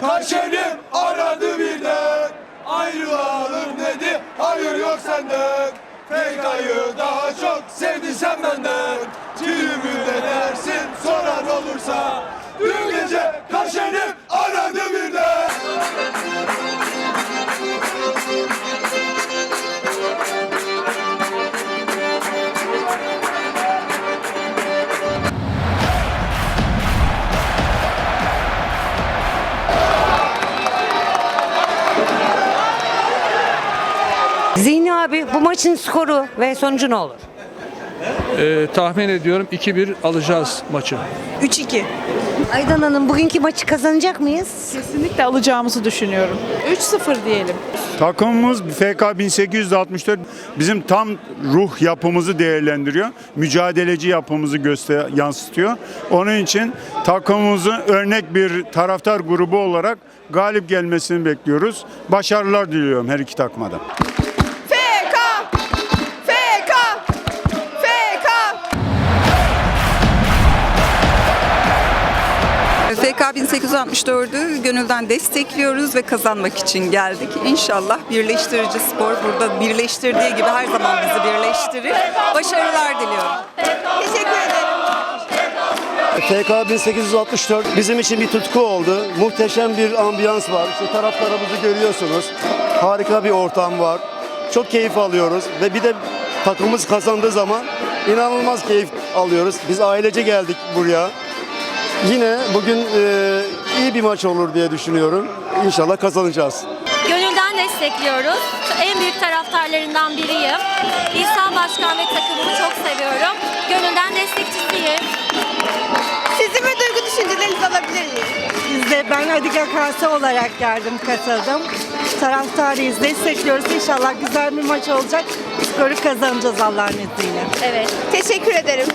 Kaşenim aradı birden? Ayrılalım dedi. Hayır yok senden Fekayı daha çok sevdi sen benden. Tüyümü de dersin soran olursa. Dün Zihni abi bu maçın skoru ve sonucu ne olur? Ee, tahmin ediyorum 2-1 alacağız maçı. 3-2. Aydan Hanım bugünkü maçı kazanacak mıyız? Kesinlikle alacağımızı düşünüyorum. 3-0 diyelim. Takımımız FK 1864 bizim tam ruh yapımızı değerlendiriyor. Mücadeleci yapımızı göster yansıtıyor. Onun için takımımızın örnek bir taraftar grubu olarak galip gelmesini bekliyoruz. Başarılar diliyorum her iki takıma FK 1864'ü gönülden destekliyoruz ve kazanmak için geldik. İnşallah birleştirici spor burada birleştirdiği gibi her zaman bizi birleştirir. Başarılar diliyorum. Teşekkür ederim. FK 1864 bizim için bir tutku oldu. Muhteşem bir ambiyans var. İşte taraftarımızı görüyorsunuz. Harika bir ortam var. Çok keyif alıyoruz ve bir de takımımız kazandığı zaman inanılmaz keyif alıyoruz. Biz ailece geldik buraya. Yine bugün e, iyi bir maç olur diye düşünüyorum. İnşallah kazanacağız. Gönülden destekliyoruz. En büyük taraftarlarından biriyim. İhsan Başkan ve takımımı çok seviyorum. Gönülden destekçisiyim. Sizin ve duygu düşüncelerinizi alabilir miyim? Biz de ben Adik Akası olarak geldim katıldım. Taraftarıyız, destekliyoruz. İnşallah güzel bir maç olacak. Skoru kazanacağız Allah'ın izniyle. Evet. Teşekkür ederim.